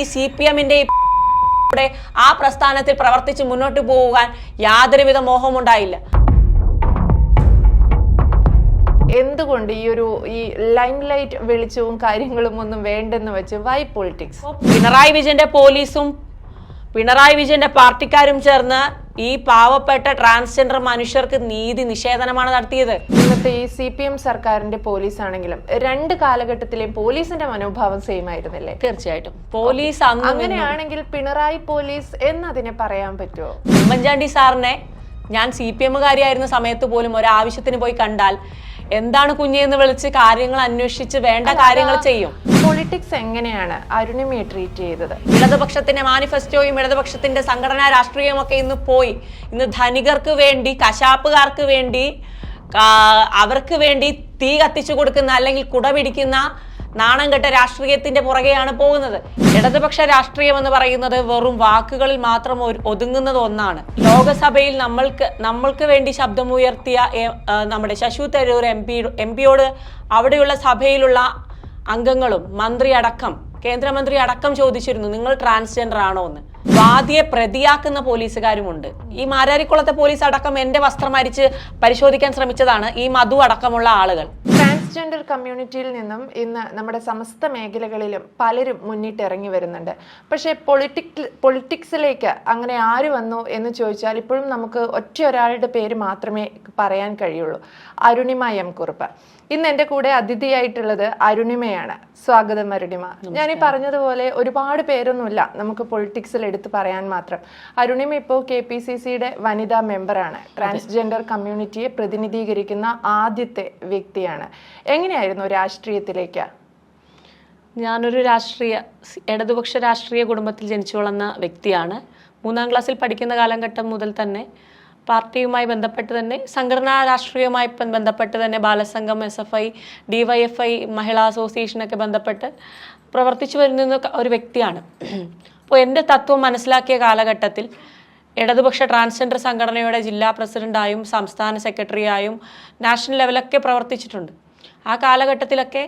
ഈ C P എമ്മിന്റെ ആ പ്രസ്ഥാനത്തിൽ പ്രവർത്തിച്ച് മുന്നോട്ട് പോകാൻ യാതൊരുവിധ മോഹമുണ്ടായില്ല. എന്തുകൊണ്ട് ഈ ഒരു ഈ ലൈം ലൈറ്റ് വെളിച്ചവും കാര്യങ്ങളും ഒന്നും വേണ്ടെന്ന് വെച്ച് വൈ പൊളിറ്റിക്സ് പിണറായി വിജയന്റെ പോലീസും പിണറായി വിജയന്റെ പാർട്ടിക്കാരും ചേർന്ന് ഈ പാവപ്പെട്ട ട്രാൻസ്ജെൻഡർ മനുഷ്യർക്ക് നീതി നിഷേധനമാണ് നടത്തിയത്. ഇന്നത്തെ ഈ സി പി എം സർക്കാരിന്റെ പോലീസ് ആണെങ്കിലും രണ്ട് കാലഘട്ടത്തിലെയും പോലീസിന്റെ മനോഭാവം സെയിം ആയിരുന്നില്ലേ? തീർച്ചയായിട്ടും. പോലീസ് അങ്ങനെയാണെങ്കിൽ പിണറായി പോലീസ് എന്നതിനെ പറയാൻ പറ്റുമോ? ഉമ്മൻചാണ്ടി സാറിനെ ഞാൻ സി പി എമ്മുകാരിയായിരുന്ന സമയത്ത് പോലും ഒരാവശ്യത്തിന് പോയി കണ്ടാൽ എന്താണ് കുഞ്ഞെന്ന് വിളിച്ച് കാര്യങ്ങൾ അന്വേഷിച്ച് വേണ്ട കാര്യങ്ങൾ ചെയ്യും. പൊളിറ്റിക്സ് എങ്ങനെയാണ് അരുണിമയെ ട്രീറ്റ് ചെയ്തത്? ഇടതുപക്ഷത്തിന്റെ മാനിഫെസ്റ്റോയും ഇടതുപക്ഷത്തിന്റെ സംഘടനാ രാഷ്ട്രീയവും ഒക്കെ ഇന്ന് പോയി. ഇന്ന് ധനികർക്ക് വേണ്ടി കശാപ്പുകാർക്ക് വേണ്ടി അവർക്ക് വേണ്ടി തീ കത്തിച്ചു കൊടുക്കുന്ന അല്ലെങ്കിൽ കുട പിടിക്കുന്ന നാണം കെട്ട രാഷ്ട്രീയത്തിന്റെ പുറകെയാണ് പോകുന്നത്. ഇടതുപക്ഷ രാഷ്ട്രീയം എന്ന് പറയുന്നത് വെറും വാക്കുകളിൽ മാത്രം ഒതുങ്ങുന്നത് ഒന്നാണ്. ലോകസഭയിൽ നമ്മൾക്ക് നമ്മൾക്ക് വേണ്ടി ശബ്ദമുയർത്തിയ നമ്മുടെ Shashi Tharoor M P M പിയോട് അവിടെയുള്ള സഭയിലുള്ള അംഗങ്ങളും മന്ത്രി അടക്കം കേന്ദ്രമന്ത്രി അടക്കം ചോദിച്ചിരുന്നു നിങ്ങൾ ട്രാൻസ്ജെൻഡർ ആണോ എന്ന്? വാദിയെ പ്രതിയാക്കുന്ന പോലീസുകാരുമുണ്ട്. ഈ മാരാരിക്കുളത്തെ പോലീസ് അടക്കം എന്റെ വസ്ത്രം അരിച്ച് പരിശോധിക്കാൻ ശ്രമിച്ചതാണ് ഈ മധു അടക്കമുള്ള ആളുകൾ. ട്രാൻസ്ജെൻഡർ കമ്മ്യൂണിറ്റിയിൽ നിന്നും ഇന്ന് നമ്മുടെ സമസ്ത മേഖലകളിലും പലരും മുന്നിട്ടിറങ്ങി വരുന്നുണ്ട്. പക്ഷേ പൊളിറ്റിക് പൊളിറ്റിക്സിലേക്ക് അങ്ങനെ ആര് വന്നു എന്ന് ചോദിച്ചാൽ ഇപ്പോഴും നമുക്ക് ഒറ്റ ഒരാളുടെ പേര് മാത്രമേ പറയാൻ കഴിയുള്ളൂ. അരുണിമ എം കുറുപ്പ്. ഇന്ന് എന്റെ കൂടെ അതിഥിയായിട്ടുള്ളത് അരുണിമയാണ്. സ്വാഗതം അരുണിമ. ഞാൻ ഈ പറഞ്ഞതുപോലെ ഒരുപാട് പേരൊന്നുമില്ല. നമുക്ക് പൊളിറ്റിക്സിൽ എടുത്ത് പറയാൻ മാത്രം. അരുണിമ ഇപ്പോൾ കെ പി സി സിയുടെ വനിതാ മെമ്പറാണ് ട്രാൻസ്ജെൻഡർ കമ്മ്യൂണിറ്റിയെ പ്രതിനിധീകരിക്കുന്ന ആദ്യത്തെ വ്യക്തിയാണ്. എങ്ങനെയായിരുന്നു രാഷ്ട്രീയത്തിലേക്ക്? ഞാനൊരു രാഷ്ട്രീയ ഇടതുപക്ഷ രാഷ്ട്രീയ കുടുംബത്തിൽ ജനിച്ചു വളർന്ന വ്യക്തിയാണ്. മൂന്നാം ക്ലാസ്സിൽ പഠിക്കുന്ന കാലഘട്ടം മുതൽ തന്നെ പാർട്ടിയുമായി ബന്ധപ്പെട്ട് തന്നെ സംഘടനാ രാഷ്ട്രീയവുമായി ബന്ധപ്പെട്ട് തന്നെ Balasangham S F I D Y F I Mahila അസോസിയേഷനൊക്കെ ബന്ധപ്പെട്ട് പ്രവർത്തിച്ചു വരുന്ന ഒരു വ്യക്തിയാണ്. അപ്പോൾ എന്റെ തത്വം മനസ്സിലാക്കിയ കാലഘട്ടത്തിൽ ഇടതുപക്ഷ ട്രാൻസ്ജെൻഡർ സംഘടനയുടെ ജില്ലാ പ്രസിഡന്റായും സംസ്ഥാന സെക്രട്ടറിയായും നാഷണൽ ലെവലൊക്കെ പ്രവർത്തിച്ചിട്ടുണ്ട്. ആ കാലഘട്ടത്തിലൊക്കെ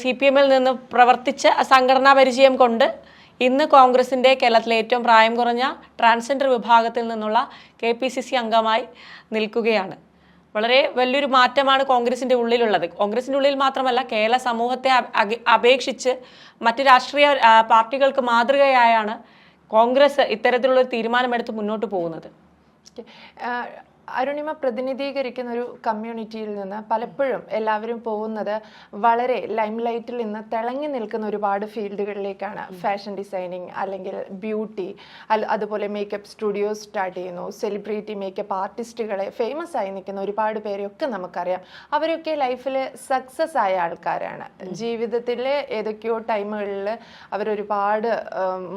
സി പി എമ്മിൽ നിന്ന് പ്രവർത്തിച്ച സംഘടനാ പരിചയം കൊണ്ട് ഇന്ന് കോൺഗ്രസിന്റെ കേരളത്തിലെ ഏറ്റവും പ്രായം കുറഞ്ഞ ട്രാൻസ്ജെൻഡർ വിഭാഗത്തിൽ നിന്നുള്ള കെ പി സി സി അംഗമായി നിൽക്കുകയാണ്. വളരെ വലിയൊരു മാറ്റമാണ് കോൺഗ്രസിന്റെ ഉള്ളിലുള്ളത്. കോൺഗ്രസിന്റെ ഉള്ളിൽ മാത്രമല്ല കേരള സമൂഹത്തെ അപേക്ഷിച്ച് മറ്റ് രാഷ്ട്രീയ പാർട്ടികൾക്ക് മാതൃകയായാണ് കോൺഗ്രസ് ഇത്തരത്തിലുള്ള തീരുമാനമെടുത്ത് മുന്നോട്ട് പോകുന്നത്. അരുണിമ പ്രതിനിധീകരിക്കുന്ന ഒരു കമ്മ്യൂണിറ്റിയിൽ നിന്ന് പലപ്പോഴും എല്ലാവരും പോകുന്നത് വളരെ ലൈം ലൈറ്റിൽ നിന്ന് തിളങ്ങി നിൽക്കുന്ന ഒരുപാട് ഫീൽഡുകളിലേക്കാണ്. ഫാഷൻ ഡിസൈനിങ് അല്ലെങ്കിൽ ബ്യൂട്ടി അതുപോലെ മേക്കപ്പ് സ്റ്റുഡിയോസ് സ്റ്റാർട്ട് ചെയ്യുന്നു. സെലിബ്രിറ്റി മേക്കപ്പ് ആർട്ടിസ്റ്റുകളെ ഫേമസ് ആയി നിൽക്കുന്ന ഒരുപാട് പേരെയൊക്കെ നമുക്കറിയാം. അവരൊക്കെ ലൈഫിൽ സക്സസ് ആയ ആൾക്കാരാണ്. ജീവിതത്തിലെ ഏതൊക്കെയോ ടൈമുകളിൽ അവരൊരുപാട്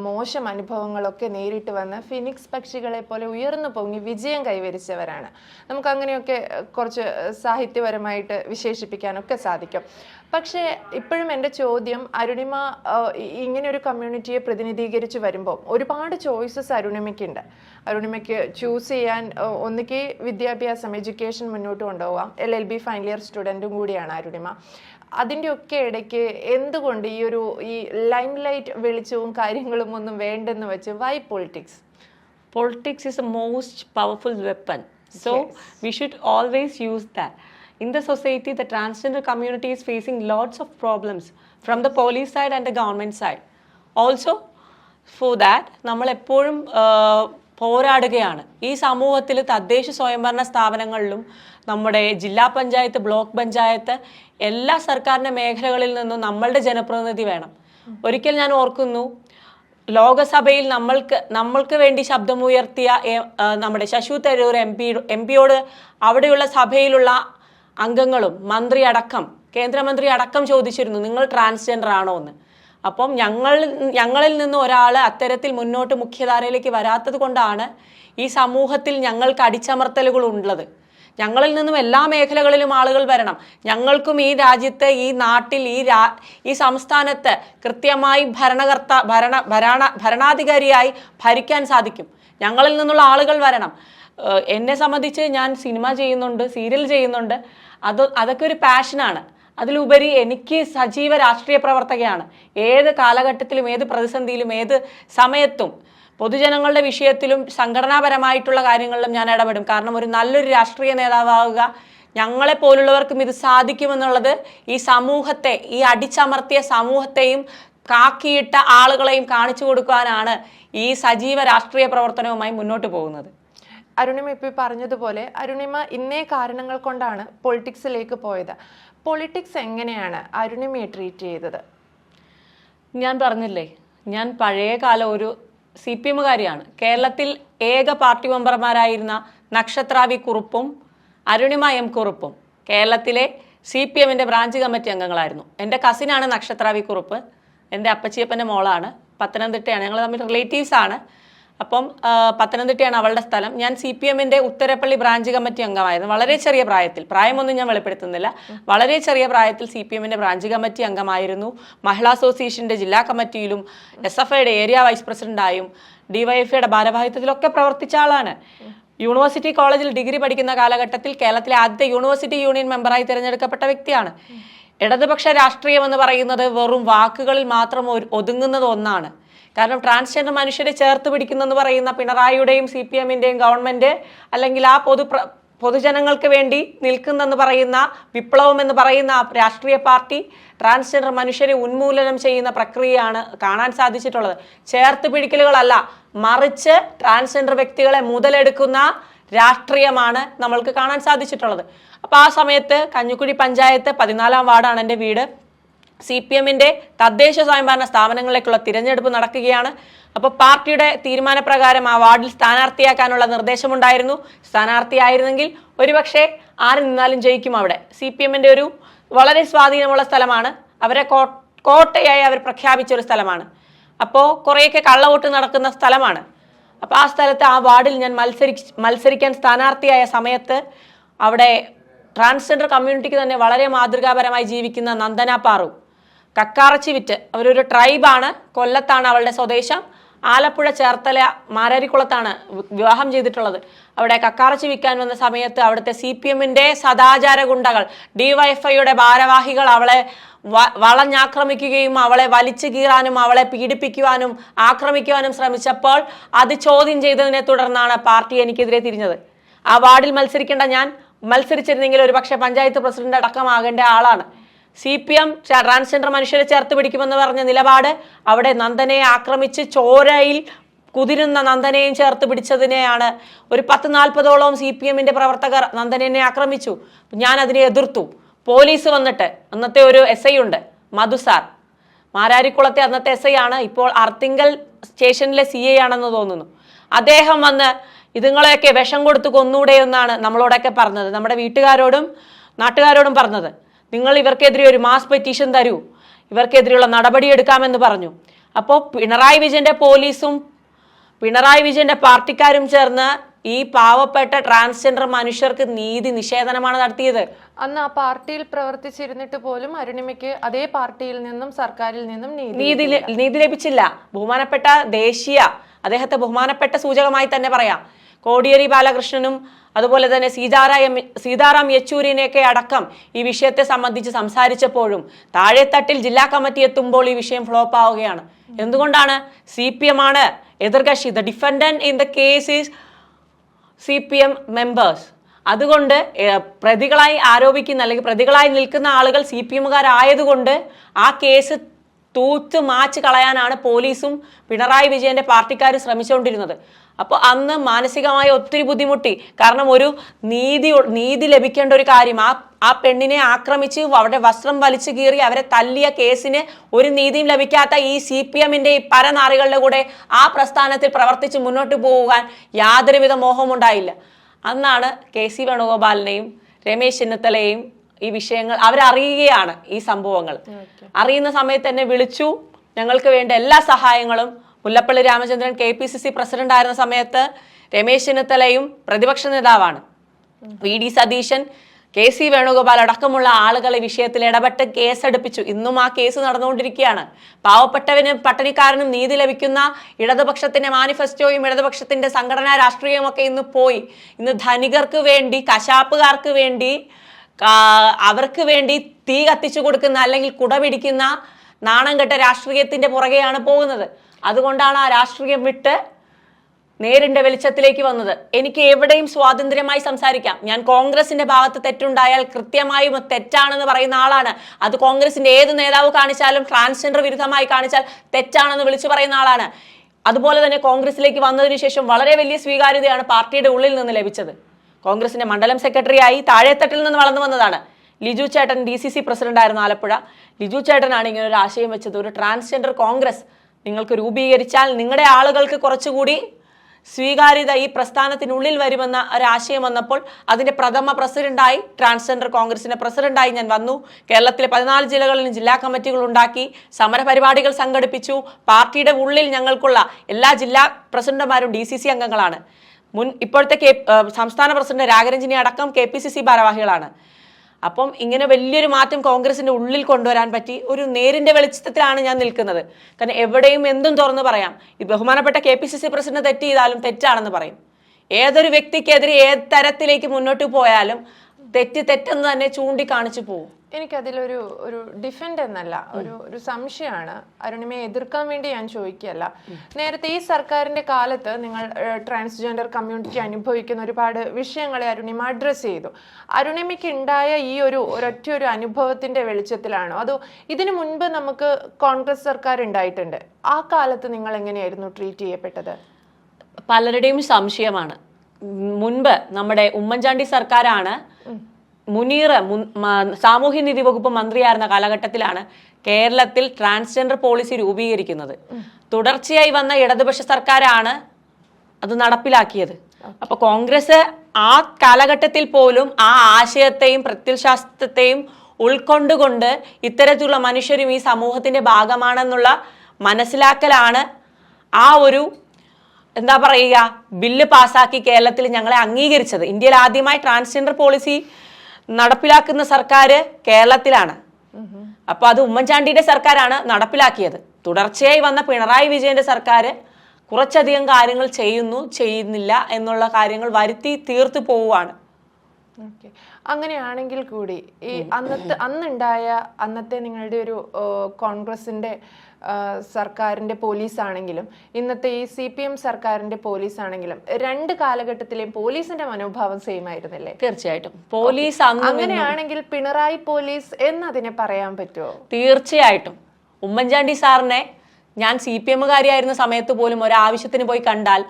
മോശം അനുഭവങ്ങളൊക്കെ നേരിട്ട് വന്ന് ഫിനിക്സ് പക്ഷികളെ പോലെ ഉയർന്നു പൊങ്ങി വിജയം കൈവരിച്ചവരാണ്. നമുക്ക് അങ്ങനെയൊക്കെ കുറച്ച് സാഹിത്യപരമായിട്ട് വിശേഷിപ്പിക്കാനൊക്കെ സാധിക്കും. പക്ഷേ ഇപ്പോഴും എന്റെ ചോദ്യം അരുണിമ ഇങ്ങനെ ഒരു കമ്മ്യൂണിറ്റിയെ പ്രതിനിധീകരിച്ച് വരുമ്പോൾ ഒരുപാട് ചോയ്സസ് അരുണിമയ്ക്കുണ്ട്. അരുണിമയ്ക്ക് ചൂസ് ചെയ്യാൻ ഒന്നുകിൽ വിദ്യാഭ്യാസം എഡ്യൂക്കേഷൻ മുന്നോട്ട് കൊണ്ടുപോകാം L L B final year സ്റ്റുഡന്റും കൂടിയാണ് അരുണിമ. അതിന്റെ ഒക്കെ ഇടയ്ക്ക് എന്തുകൊണ്ട് ഈ ഒരു ഈ ലൈം ലൈറ്റ് വെളിച്ചവും കാര്യങ്ങളും ഒന്നും വേണ്ടെന്ന് വെച്ച് why politics? Politics is a most powerful weapon. So yes. we should always use that. In the society, the transgender community is facing lots of problems from the police side and the government side. Also, for that, നമ്മൾ എപ്പോഴും പോരാടുകയാണ് ഈ സമൂഹത്തിൽ തദ്ദേശ സ്വയംഭരണ സ്ഥാപനങ്ങളിലും നമ്മുടെ ജില്ലാ panchayat block panchayat എല്ലാ സർക്കാരിന്റെ മേഖലകളിൽ നിന്നും നമ്മളുടെ ജനപ്രതിനിധി വേണം ഒരിക്കൽ ഞാൻ ഓർക്കുന്നു ലോകസഭയിൽ നമ്മൾക്ക് നമ്മൾക്ക് വേണ്ടി ശബ്ദമുയർത്തിയ നമ്മുടെ Shashi Tharoor M P M പിയോട് അവിടെയുള്ള സഭയിലുള്ള അംഗങ്ങളും മന്ത്രി അടക്കം കേന്ദ്രമന്ത്രി അടക്കം ചോദിച്ചിരുന്നു നിങ്ങൾ ട്രാൻസ്ജെൻഡർ ആണോ എന്ന് അപ്പം ഞങ്ങൾ ഞങ്ങളിൽ നിന്ന് ഒരാൾ അത്തരത്തിൽ മുന്നോട്ട് മുഖ്യധാരയിലേക്ക് വരാത്തത് കൊണ്ടാണ് ഈ സമൂഹത്തിൽ ഞങ്ങൾക്ക് അടിച്ചമർത്തലുകൾ ഉള്ളത്. ഞങ്ങളിൽ നിന്നും എല്ലാ മേഖലകളിലും ആളുകൾ വരണം. ഞങ്ങൾക്കും ഈ രാജ്യത്ത് ഈ നാട്ടിൽ ഈ രാ ഈ സംസ്ഥാനത്ത് കൃത്യമായി ഭരണകർത്ത ഭരണ ഭരണ ഭരണാധികാരിയായി ഭരിക്കാൻ സാധിക്കും. ഞങ്ങളിൽ നിന്നുള്ള ആളുകൾ വരണം. എന്നെ സംബന്ധിച്ച് ഞാൻ സിനിമ ചെയ്യുന്നുണ്ട് സീരിയൽ ചെയ്യുന്നുണ്ട്. അത് അതൊക്കെ ഒരു പാഷനാണ്. അതിലുപരി എനിക്ക് സജീവ രാഷ്ട്രീയ പ്രവർത്തകയാണ്. ഏത് കാലഘട്ടത്തിലും ഏത് പ്രതിസന്ധിയിലും ഏത് സമയത്തും പൊതുജനങ്ങളുടെ വിഷയത്തിലും സംഘടനാപരമായിട്ടുള്ള കാര്യങ്ങളിലും ഞാൻ ഇടപെടും. കാരണം ഒരു നല്ലൊരു രാഷ്ട്രീയ നേതാവാകുക ഞങ്ങളെ പോലുള്ളവർക്കും ഇത് സാധിക്കുമെന്നുള്ളത് ഈ സമൂഹത്തെ ഈ അടിച്ചമർത്തിയ സമൂഹത്തെയും കാക്കിയിട്ട ആളുകളെയും കാണിച്ചു കൊടുക്കാനാണ് ഈ സജീവ രാഷ്ട്രീയ പ്രവർത്തനവുമായി മുന്നോട്ട് പോകുന്നത്. അരുണിമ ഇപ്പൊ ഈ പറഞ്ഞതുപോലെ അരുണിമ ഇന്നേ കാരണങ്ങൾ കൊണ്ടാണ് പൊളിറ്റിക്സിലേക്ക് പോയത്. പൊളിറ്റിക്സ് എങ്ങനെയാണ് അരുണിമയെ ട്രീറ്റ് ചെയ്തത്? ഞാൻ പറഞ്ഞില്ലേ ഞാൻ പഴയ കാലം ഒരു സി പി എമ്മുകാരിയാണ്. കേരളത്തിൽ ഏക പാർട്ടി മെമ്പർമാരായിരുന്ന നക്ഷത്രാവി കുറുപ്പും അരുണിമ എം കുറുപ്പും കേരളത്തിലെ സി പി എമ്മിന്റെ ബ്രാഞ്ച് കമ്മിറ്റി അംഗങ്ങളായിരുന്നു. എന്റെ കസിനാണ് നക്ഷത്രാവി കുറുപ്പ്. എന്റെ അപ്പച്ചിയപ്പന്റെ മോളാണ്. പത്തനംതിട്ടയാണ്. ഞങ്ങൾ തമ്മിൽ റിലേറ്റീവ്സ് ആണ്. അപ്പം പത്തനംതിട്ടയാണ് അവളുടെ സ്ഥലം. ഞാൻ സി പി എമ്മിന്റെ ഉത്തരപ്പള്ളി ബ്രാഞ്ച് കമ്മിറ്റി അംഗമായിരുന്നു. വളരെ ചെറിയ പ്രായത്തിൽ പ്രായമൊന്നും ഞാൻ വെളിപ്പെടുത്തുന്നില്ല. വളരെ ചെറിയ പ്രായത്തിൽ സി പി എമ്മിന്റെ ബ്രാഞ്ച് കമ്മിറ്റി അംഗമായിരുന്നു. മഹിളാ അസോസിയേഷന്റെ ജില്ലാ കമ്മിറ്റിയിലും എസ് എഫ് ഐയുടെ ഏരിയ വൈസ് പ്രസിഡന്റായും ഡിവൈഎഫ്ഐയുടെ ഭാരവാഹിത്വത്തിലൊക്കെ പ്രവർത്തിച്ച ആളാണ്. യൂണിവേഴ്സിറ്റി കോളേജിൽ ഡിഗ്രി പഠിക്കുന്ന കാലഘട്ടത്തിൽ കേരളത്തിലെ ആദ്യത്തെ യൂണിവേഴ്സിറ്റി യൂണിയൻ മെമ്പറായി തിരഞ്ഞെടുക്കപ്പെട്ട വ്യക്തിയാണ്. ഇടതുപക്ഷ രാഷ്ട്രീയം എന്ന് പറയുന്നത് വെറും വാക്കുകളിൽ മാത്രം ഒതുങ്ങുന്നത് ഒന്നാണ്. കാരണം ട്രാൻസ്ജെൻഡർ മനുഷ്യരെ ചേർത്ത് പിടിക്കുന്നെന്ന് പറയുന്ന പിണറായിയുടെയും സി പി എമ്മിന്റെയും ഗവൺമെന്റ് അല്ലെങ്കിൽ ആ പൊതു പൊതുജനങ്ങൾക്ക് വേണ്ടി നിൽക്കുന്നെന്ന് പറയുന്ന വിപ്ലവം എന്ന് പറയുന്ന രാഷ്ട്രീയ പാർട്ടി ട്രാൻസ്ജെൻഡർ മനുഷ്യരെ ഉന്മൂലനം ചെയ്യുന്ന പ്രക്രിയയാണ് കാണാൻ സാധിച്ചിട്ടുള്ളത്. ചേർത്ത് പിടിക്കലുകളല്ല മറിച്ച് ട്രാൻസ്ജെൻഡർ വ്യക്തികളെ മുതലെടുക്കുന്ന രാഷ്ട്രീയമാണ് നമ്മൾക്ക് കാണാൻ സാധിച്ചിട്ടുള്ളത്. അപ്പോൾ ആ സമയത്ത് കഞ്ഞിക്കുഴി പഞ്ചായത്ത് പതിനാലാം വാർഡാണ് എന്റെ വീട്. സി പി എമ്മിന്റെ തദ്ദേശ സ്വയംഭരണ സ്ഥാപനങ്ങളിലേക്കുള്ള തിരഞ്ഞെടുപ്പ് നടക്കുകയാണ്. അപ്പോൾ പാർട്ടിയുടെ തീരുമാനപ്രകാരം ആ വാർഡിൽ സ്ഥാനാർത്ഥിയാക്കാനുള്ള നിർദ്ദേശമുണ്ടായിരുന്നു. സ്ഥാനാർത്ഥിയായിരുന്നെങ്കിൽ ഒരുപക്ഷെ ആര് നിന്നാലും ജയിക്കും അവിടെ. സി പി എമ്മിന്റെ ഒരു വളരെ സ്വാധീനമുള്ള സ്ഥലമാണ്. അവരെ കോട്ടയായി അവർ പ്രഖ്യാപിച്ച ഒരു സ്ഥലമാണ്. അപ്പോൾ കുറേയൊക്കെ കള്ളവോട്ട് നടക്കുന്ന സ്ഥലമാണ്. അപ്പോൾ ആ സ്ഥലത്ത് ആ വാർഡിൽ ഞാൻ മത്സരി മത്സരിക്കാൻ സ്ഥാനാർത്ഥിയായ സമയത്ത് അവിടെ ട്രാൻസ്ജെൻഡർ കമ്മ്യൂണിറ്റിക്ക് തന്നെ വളരെ മാതൃകാപരമായി ജീവിക്കുന്ന നന്ദന പാറു. കക്കാറച്ചി വിറ്റ്. അവരൊരു ട്രൈബാണ്. കൊല്ലത്താണ് അവളുടെ സ്വദേശം. ആലപ്പുഴ ചേർത്തല മാരാരിക്കുളത്താണ് വിവാഹം ചെയ്തിട്ടുള്ളത്. അവിടെ കക്കാറച്ചി വിൽക്കാൻ വന്ന സമയത്ത് അവിടുത്തെ സി പി എമ്മിന്റെ സദാചാര ഗുണ്ടകൾ ഡിവൈഎഫ്ഐയുടെ ഭാരവാഹികൾ അവളെ വളഞ്ഞാക്രമിക്കുകയും അവളെ വലിച്ചു കീറാനും അവളെ പീഡിപ്പിക്കുവാനും ആക്രമിക്കുവാനും ശ്രമിച്ചപ്പോൾ അത് ചോദ്യം ചെയ്തതിനെ തുടർന്നാണ് പാർട്ടി എനിക്കെതിരെ തിരിഞ്ഞത്. ആ വാർഡിൽ മത്സരിക്കേണ്ട ഞാൻ മത്സരിച്ചിരുന്നെങ്കിൽ ഒരു പക്ഷേ പഞ്ചായത്ത് പ്രസിഡന്റ് അടക്കമാകേണ്ട ആളാണ്. സി പി എം ട്രാൻസ്ജെൻഡർ മനുഷ്യരെ ചേർത്ത് പിടിക്കുമെന്ന് പറഞ്ഞ നിലപാട് അവിടെ നന്ദനെ ആക്രമിച്ച് ചോരയിൽ കുതിരുന്ന നന്ദനെയും ചേർത്ത് പിടിച്ചതിനെയാണ് ഒരു പത്ത് നാൽപ്പതോളം സി പി എമ്മിന്റെ പ്രവർത്തകർ നന്ദനെ ആക്രമിച്ചു. ഞാൻ അതിനെ എതിർത്തു. പോലീസ് വന്നിട്ട് അന്നത്തെ ഒരു എസ് ഐ ഉണ്ട് മധുസാർ മാരാരിക്കുളത്തെ അന്നത്തെ എസ് ഐ ആണ്. ഇപ്പോൾ അർത്തിങ്കൽ സ്റ്റേഷനിലെ സി ഐ ആണെന്ന് തോന്നുന്നു. അദ്ദേഹം വന്ന് ഇതുങ്ങളെയൊക്കെ വിഷം കൊടുത്ത് കൊന്നൂടെ എന്നാണ് നമ്മളോടൊക്കെ പറഞ്ഞത്. നമ്മുടെ വീട്ടുകാരോടും നാട്ടുകാരോടും പറഞ്ഞത്. നിങ്ങൾ ഇവർക്കെതിരെ ഒരു മാസ് പെറ്റീഷൻ തരൂ. ഇവർക്കെതിരെയുള്ള നടപടി എടുക്കാമെന്ന് പറഞ്ഞു. അപ്പോൾ പിണറായി വിജയന്റെ പോലീസും പിണറായി വിജയന്റെ പാർട്ടിക്കാരും ചേർന്ന് ഈ പാവപ്പെട്ട ട്രാൻസ്ജെൻഡർ മനുഷ്യർക്ക് നീതി നിഷേധനമാണ് നടത്തിയത്. അന്ന് ആ പാർട്ടിയിൽ പ്രവർത്തിച്ചിരുന്നിട്ട് പോലും അരുണിമയ്ക്ക് അതേ പാർട്ടിയിൽ നിന്നും സർക്കാരിൽ നിന്നും നീതി നീതി ലഭിച്ചില്ല. ബഹുമാനപ്പെട്ട ദേശീയ അദ്ദേഹത്തെ ബഹുമാനപ്പെട്ട സൂചകമായി തന്നെ പറയാം. കോടിയേരി ബാലകൃഷ്ണനും അതുപോലെ തന്നെ സീതാറാം സീതാറാം യെച്ചൂരിനെയൊക്കെ അടക്കം ഈ വിഷയത്തെ സംബന്ധിച്ച് സംസാരിച്ചപ്പോഴും താഴെത്തട്ടിൽ ജില്ലാ കമ്മിറ്റി എത്തുമ്പോൾ ഈ വിഷയം ഫ്ലോപ്പ് ആവുകയാണ്. എന്തുകൊണ്ടാണ്? സി പി എം ആണ് എതിർകക്ഷി the defendant in the case is C P M members അതുകൊണ്ട് പ്രതികളായി ആരോപിക്കുന്ന അല്ലെങ്കിൽ പ്രതികളായി നിൽക്കുന്ന ആളുകൾ സി പി എമ്മുകാരായതുകൊണ്ട് ആ കേസ് തൂത്ത് മാച്ച് കളയാനാണ് പോലീസും പിണറായി വിജയന്റെ പാർട്ടിക്കാരും ശ്രമിച്ചുകൊണ്ടിരുന്നത്. അപ്പോൾ അന്ന് മാനസികമായി ഒത്തിരി ബുദ്ധിമുട്ടി. കാരണം ഒരു നീതി നീതി ലഭിക്കേണ്ട ഒരു കാര്യം ആ ആ പെണ്ണിനെ ആക്രമിച്ച് അവരുടെ വസ്ത്രം വലിച്ചു കീറി അവരെ തല്ലിയ കേസിന് ഒരു നീതിയും ലഭിക്കാത്ത ഈ സി പി എമ്മിന്റെ ഈ പരനാറികളുടെ കൂടെ ആ പ്രസ്ഥാനത്തിൽ പ്രവർത്തിച്ച് മുന്നോട്ട് പോകാൻ യാതൊരുവിധ മോഹമുണ്ടായില്ല. അന്നാണ് കെ സി വേണുഗോപാലിനെയും രമേശ് ചെന്നിത്തലയെയും ഈ വിഷയങ്ങൾ അവരറിയുകയാണ് ഈ സംഭവങ്ങൾ. അറിയുന്ന സമയത്ത് എന്നെ വിളിച്ചു. ഞങ്ങൾക്ക് വേണ്ട എല്ലാ സഹായങ്ങളും. Mullappally Ramachandran K P C C president ആയിരുന്ന സമയത്ത് രമേശ് ചെന്നിത്തലയും പ്രതിപക്ഷ നേതാവാണ്. V D Satheesan K C Venugopal അടക്കമുള്ള ആളുകൾ ഈ വിഷയത്തിൽ ഇടപെട്ട് കേസെടുപ്പിച്ചു. ഇന്നും ആ കേസ് നടന്നുകൊണ്ടിരിക്കുകയാണ്. പാവപ്പെട്ടവനും പട്ടണിക്കാരനും നീതി ലഭിക്കുന്ന ഇടതുപക്ഷത്തിന്റെ മാനിഫെസ്റ്റോയും ഇടതുപക്ഷത്തിന്റെ സംഘടനാ രാഷ്ട്രീയവും ഒക്കെ ഇന്ന് പോയി. ഇന്ന് ധനികർക്ക് വേണ്ടി കശാപ്പുകാർക്ക് വേണ്ടി അവർക്ക് വേണ്ടി തീ കത്തിച്ചു കൊടുക്കുന്ന അല്ലെങ്കിൽ കുട പിടിക്കുന്ന നാണം കെട്ട രാഷ്ട്രീയത്തിന്റെ പുറകെയാണ് പോകുന്നത്. അതുകൊണ്ടാണ് ആ രാഷ്ട്രീയം വിട്ട് നേരിന്റെ വെളിച്ചത്തിലേക്ക് വന്നത്. എനിക്ക് എവിടെയും സ്വാതന്ത്ര്യമായി സംസാരിക്കാം. ഞാൻ കോൺഗ്രസിന്റെ ഭാഗത്ത് തെറ്റുണ്ടായാൽ കൃത്യമായും തെറ്റാണെന്ന് പറയുന്ന ആളാണ്. അത് കോൺഗ്രസിന്റെ ഏത് നേതാവ് കാണിച്ചാലും ട്രാൻസ്ജെൻഡർ വിരുദ്ധമായി കാണിച്ചാൽ തെറ്റാണെന്ന് വിളിച്ചു പറയുന്ന ആളാണ്. അതുപോലെ തന്നെ കോൺഗ്രസിലേക്ക് വന്നതിന് ശേഷം വളരെ വലിയ സ്വീകാര്യതയാണ് പാർട്ടിയുടെ ഉള്ളിൽ നിന്ന് ലഭിച്ചത്. കോൺഗ്രസിന്റെ മണ്ഡലം സെക്രട്ടറിയായി താഴെത്തട്ടിൽ നിന്ന് വളർന്നു വന്നതാണ്. ലിജു ചേട്ടൻ ഡി സി സി പ്രസിഡന്റ് ആയിരുന്ന ആലപ്പുഴ. ലിജു ചേട്ടനാണ് ഇങ്ങനെ ഒരു ആശയം വെച്ചത്. ഒരു ട്രാൻസ്ജെൻഡർ കോൺഗ്രസ് നിങ്ങൾക്ക് രൂപീകരിച്ചാൽ നിങ്ങളുടെ ആളുകൾക്ക് കുറച്ചുകൂടി സ്വീകാര്യത ഈ പ്രസ്ഥാനത്തിനുള്ളിൽ വരുമെന്ന ഒരാശയം വന്നപ്പോൾ അതിന്റെ പ്രഥമ പ്രസിഡന്റായി ട്രാൻസ്ജെൻഡർ കോൺഗ്രസിന്റെ പ്രസിഡന്റായി ഞാൻ വന്നു. കേരളത്തിലെ പതിനാല് ജില്ലകളിലും ജില്ലാ കമ്മിറ്റികൾ ഉണ്ടാക്കി സമരപരിപാടികൾ സംഘടിപ്പിച്ചു. പാർട്ടിയുടെ ഉള്ളിൽ ഞങ്ങൾക്കുള്ള എല്ലാ ജില്ലാ പ്രസിഡന്റുമാരും ഡി അംഗങ്ങളാണ്. മുൻ ഇപ്പോഴത്തെ കെ സംസ്ഥാന പ്രസിഡന്റ് രാഘരഞ്ജിനി അടക്കം കെ പി സി സി ഭാരവാഹികളാണ്. അപ്പം ഇങ്ങനെ വലിയൊരു മാറ്റം കോൺഗ്രസിന്റെ ഉള്ളിൽ കൊണ്ടുവരാൻ പറ്റി ഒരു നേരിന്റെ വെളിച്ചത്തിലാണ് ഞാൻ നിൽക്കുന്നത്. കാരണം എവിടെയും എന്തും തുറന്ന് പറയാം. ഈ ബഹുമാനപ്പെട്ട K P C C president തെറ്റ് ചെയ്താലും തെറ്റാണെന്ന് പറയും. ഏതൊരു വ്യക്തിക്കെതിരെ ഏത് തരത്തിലേക്ക് മുന്നോട്ട് പോയാലും തെറ്റ് തെറ്റെന്ന് തന്നെ ചൂണ്ടിക്കാണിച്ചു പോകും എനിക്കതിലൊരു ഒരു ഡിഫൻഡ് എന്നല്ല ഒരു ഒരു സംശയമാണ്. അരുണിമയെ എതിർക്കാൻ വേണ്ടി ഞാൻ ചോദിക്കുകയല്ല. നേരത്തെ ഈ സർക്കാരിന്റെ കാലത്ത് നിങ്ങൾ ട്രാൻസ്ജെൻഡർ കമ്മ്യൂണിറ്റി അനുഭവിക്കുന്ന ഒരുപാട് വിഷയങ്ങളെ അരുണിമ അഡ്രസ്സ് ചെയ്തു. അരുണിമയ്ക്ക് ഉണ്ടായ ഈ ഒരു ഒരൊറ്റ ഒരു അനുഭവത്തിന്റെ വെളിച്ചത്തിലാണോ? അതോ ഇതിനു മുൻപ് നമുക്ക് കോൺഗ്രസ് സർക്കാർ ഉണ്ടായിട്ടുണ്ട്. ആ കാലത്ത് നിങ്ങൾ എങ്ങനെയായിരുന്നു ട്രീറ്റ് ചെയ്യപ്പെട്ടത്? പലരുടെയും സംശയമാണ്. മുൻപ് നമ്മുടെ ഉമ്മൻചാണ്ടി സർക്കാരാണ് മുനീർ സാമൂഹ്യനീതി വകുപ്പ് മന്ത്രിയായിരുന്ന കാലഘട്ടത്തിലാണ് കേരളത്തിൽ ട്രാൻസ്ജെൻഡർ പോളിസി രൂപീകരിക്കുന്നത്. തുടർച്ചയായി വന്ന ഇടതുപക്ഷ സർക്കാരാണ് അത് നടപ്പിലാക്കിയത്. അപ്പൊ കോൺഗ്രസ് ആ കാലഘട്ടത്തിൽ പോലും ആ ആശയത്തെയും പ്രത്യശാസ്ത്രത്തെയും ഉൾക്കൊണ്ടുകൊണ്ട് ഇത്തരത്തിലുള്ള മനുഷ്യരും ഈ സമൂഹത്തിന്റെ ഭാഗമാണെന്നുള്ള മനസ്സിലാക്കലാണ് ആ ഒരു എന്താ പറയുക ബില്ല് പാസ്സാക്കി കേരളത്തിൽ ഞങ്ങളെ അംഗീകരിച്ചത്. ഇന്ത്യയിൽ ആദ്യമായി ട്രാൻസ്ജെൻഡർ പോളിസി നടപ്പിലാക്കുന്ന സർക്കാർ കേരളത്തിലാണ്. അപ്പൊ അത് ഉമ്മൻചാണ്ടിയുടെ സർക്കാരാണ് നടപ്പിലാക്കിയത്. തുടർച്ചയായി വന്ന പിണറായി വിജയന്റെ സർക്കാർ കുറച്ചധികം കാര്യങ്ങൾ ചെയ്യുന്നു ചെയ്യുന്നില്ല എന്നുള്ള കാര്യങ്ങൾ വരുത്തി തീർത്തു പോവുകയാണ്. അങ്ങനെയാണെങ്കിൽ കൂടി ഈ അന്നത്തെ അന്നുണ്ടായ അന്നത്തെ നിങ്ങളുടെ ഒരു കോൺഗ്രസിന്റെ ആ, സർക്കാരിന്റെ പോലീസ് ആണെങ്കിലും ഇന്നത്തെ ഈ സി പി എം സർക്കാരിന്റെ പോലീസ് ആണെങ്കിലും രണ്ട് കാലഘട്ടത്തിലെയും പോലീസിന്റെ മനോഭാവം സെയിം ആയിരുന്നില്ലേ? തീർച്ചയായിട്ടും. പോലീസ് അങ്ങനെയാണെങ്കിൽ പിണറായി പോലീസ് എന്നതിനെ പറയാൻ പറ്റുമോ തീർച്ചയായിട്ടും. ഉമ്മൻചാണ്ടി സാറിനെ ഞാൻ സി പി എമ്മുകാരിയായിരുന്ന സമയത്ത് പോലും ഒരാവശ്യത്തിന് പോയി കണ്ടാൽ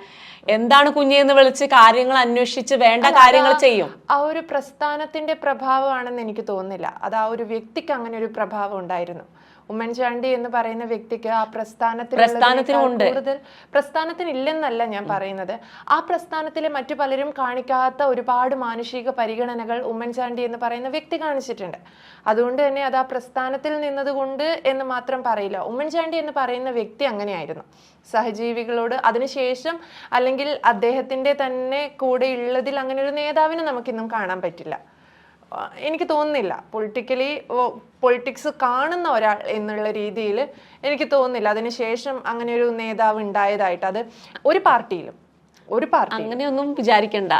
എന്താണ് കുഞ്ഞെന്ന് വിളിച്ച് കാര്യങ്ങൾ അന്വേഷിച്ച് വേണ്ട കാര്യങ്ങൾ ചെയ്യും. ആ ഒരു പ്രസ്ഥാനത്തിന്റെ പ്രഭാവമാണെന്ന് എനിക്ക് തോന്നുന്നില്ല. അത് ആ ഒരു വ്യക്തിക്ക് അങ്ങനെ ഒരു പ്രഭാവം ഉണ്ടായിരുന്നു. ഉമ്മൻചാണ്ടി എന്ന് പറയുന്ന വ്യക്തിക്ക് ആ പ്രസ്ഥാനത്തിൽ കൂടുതൽ പ്രസ്ഥാനത്തിന് ഇല്ലെന്നല്ല ഞാൻ പറയുന്നത്. ആ പ്രസ്ഥാനത്തിലെ മറ്റു പലരും കാണിക്കാത്ത ഒരുപാട് മാനുഷിക പരിഗണനകൾ ഉമ്മൻചാണ്ടി എന്ന് പറയുന്ന വ്യക്തി കാണിച്ചിട്ടുണ്ട്. അതുകൊണ്ട് തന്നെ അത് ആ പ്രസ്ഥാനത്തിൽ നിന്നതുകൊണ്ട് എന്ന് മാത്രം പറയില്ല. ഉമ്മൻചാണ്ടി എന്ന് പറയുന്ന വ്യക്തി അങ്ങനെയായിരുന്നു. സഹജീവികളോട് അതിനുശേഷം അല്ലെങ്കിൽ അദ്ദേഹത്തിന്റെ തന്നെ കൂടെ ഉള്ളതിൽ അങ്ങനെ ഒരു നേതാവിനെ നമുക്കിന്നും കാണാൻ പറ്റില്ല. എനിക്ക് തോന്നുന്നില്ല. പൊളിറ്റിക്കലി പൊളിറ്റിക്സ് കാണുന്ന ഒരാൾ എന്നുള്ള രീതിയിൽ എനിക്ക് തോന്നുന്നില്ല. അതിനുശേഷം അങ്ങനെ ഒരു നേതാവ് ഉണ്ടായതായിട്ട് അത് ഒരു പാർട്ടിയിലും ഒരു പാർട്ടി അങ്ങനെയൊന്നും വിചാരിക്കണ്ട.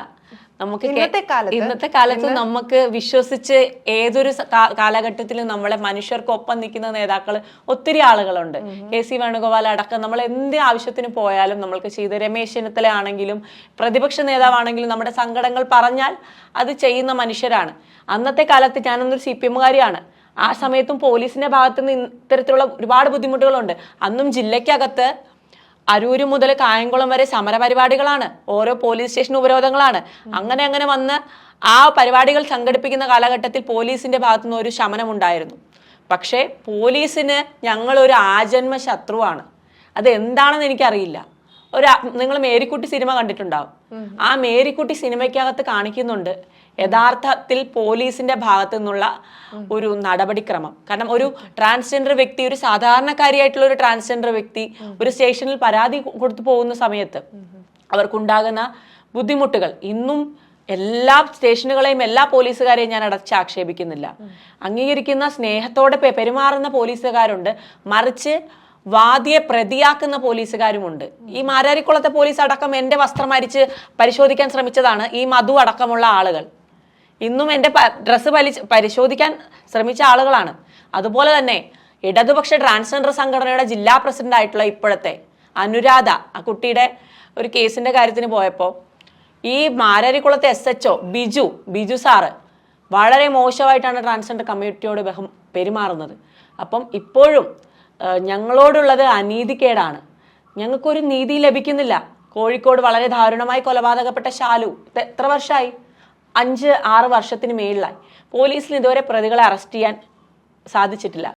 നമുക്ക് ഇന്നത്തെ കാലത്ത് ഇന്നത്തെ കാലത്ത് നമുക്ക് വിശ്വസിച്ച് ഏതൊരു കാലഘട്ടത്തിലും നമ്മളെ മനുഷ്യർക്കൊപ്പം നിൽക്കുന്ന നേതാക്കൾ ഒത്തിരി ആളുകളുണ്ട്. കെ സി വേണുഗോപാൽ അടക്കം നമ്മൾ എന്ത് ആവശ്യത്തിന് പോയാലും നമ്മൾക്ക് ചെയ്ത് രമേശ് ചെന്നിത്തല ആണെങ്കിലും പ്രതിപക്ഷ നേതാവാണെങ്കിലും നമ്മുടെ സങ്കടങ്ങൾ പറഞ്ഞാൽ അത് ചെയ്യുന്ന മനുഷ്യരാണ്. അന്നത്തെ കാലത്ത് ഞാനൊന്നൊരു സി പി എമ്മുകാരിയാണ്. ആ സമയത്തും പോലീസിന്റെ ഭാഗത്ത് നിന്ന് ഇത്തരത്തിലുള്ള ഒരുപാട് ബുദ്ധിമുട്ടുകളുണ്ട്. അന്നും ജില്ലയ്ക്കകത്ത് അരൂര് മുതൽ കായംകുളം വരെ സമരപരിപാടികളാണ് ഓരോ പോലീസ് സ്റ്റേഷൻ ഉപരോധങ്ങളാണ്. അങ്ങനെ അങ്ങനെ വന്ന് ആ പരിപാടികൾ സംഘടിപ്പിക്കുന്ന കാലഘട്ടത്തിൽ പോലീസിന്റെ ഭാഗത്തുനിന്ന് ഒരു ശമനം ഉണ്ടായിരുന്നു പക്ഷേ പോലീസിന് ഞങ്ങളൊരു ആജന്മ ശത്രുവാണ്. അത് എന്താണെന്ന് എനിക്കറിയില്ല. ഒരു നിങ്ങൾ മേരിക്കുട്ടി സിനിമ കണ്ടിട്ടുണ്ടാവും. ആ മേരിക്കുട്ടി സിനിമയ്ക്കകത്ത് കാണിക്കുന്നുണ്ട്. യഥാർത്ഥത്തിൽ പോലീസിന്റെ ഭാഗത്തു നിന്നുള്ള ഒരു നടപടിക്രമം. കാരണം ഒരു ട്രാൻസ്ജെൻഡർ വ്യക്തി ഒരു സാധാരണക്കാരിയായിട്ടുള്ള ഒരു ട്രാൻസ്ജെൻഡർ വ്യക്തി ഒരു സ്റ്റേഷനിൽ പരാതി കൊടുത്തു പോകുന്ന സമയത്ത് അവർക്കുണ്ടാകുന്ന ബുദ്ധിമുട്ടുകൾ. ഇന്നും എല്ലാ സ്റ്റേഷനുകളെയും എല്ലാ പോലീസുകാരെയും ഞാൻ അടച്ച് ആക്ഷേപിക്കുന്നില്ല. അംഗീകരിക്കുന്ന സ്നേഹത്തോടെ പെരുമാറുന്ന പോലീസുകാരുണ്ട്. മറിച്ച് വാദിയെ പ്രതിയാക്കുന്ന പോലീസുകാരുമുണ്ട്. ഈ മാരാരിക്കുളത്തെ പോലീസ് അടക്കം എന്റെ വസ്ത്രം അരിച്ച് പരിശോധിക്കാൻ ശ്രമിച്ചതാണ് ഈ മധു അടക്കമുള്ള ആളുകൾ. ഇന്നും എന്റെ ഡ്രസ്സ് പലിച്ച് പരിശോധിക്കാൻ ശ്രമിച്ച ആളുകളാണ്. അതുപോലെ തന്നെ ഇടതുപക്ഷ ട്രാൻസ്ജെൻഡർ സംഘടനയുടെ ജില്ലാ പ്രസിഡന്റ് ആയിട്ടുള്ള ഇപ്പോഴത്തെ അനുരാധ ആ കുട്ടിയുടെ ഒരു കേസിന്റെ കാര്യത്തിന് പോയപ്പോൾ ഈ മാരാരിക്കുളത്തെ S H O Biju Biju sir വളരെ മോശമായിട്ടാണ് ട്രാൻസ്ജെൻഡർ കമ്മ്യൂണിറ്റിയോട് ബഹം പെരുമാറുന്നത്. അപ്പം ഇപ്പോഴും ഞങ്ങളോടുള്ളത് അനീതിക്കേടാണ്. ഞങ്ങൾക്കൊരു നീതി ലഭിക്കുന്നില്ല. കോഴിക്കോട് വളരെ ദാരുണമായി കൊലപാതകപ്പെട്ട ശാലു എത്ര വർഷമായി അഞ്ച് ആറ് വർഷത്തിന് മേളിലായി. പോലീസിന് ഇതുവരെ പ്രതികളെ അറസ്റ്റ് ചെയ്യാൻ സാധിച്ചിട്ടില്ല.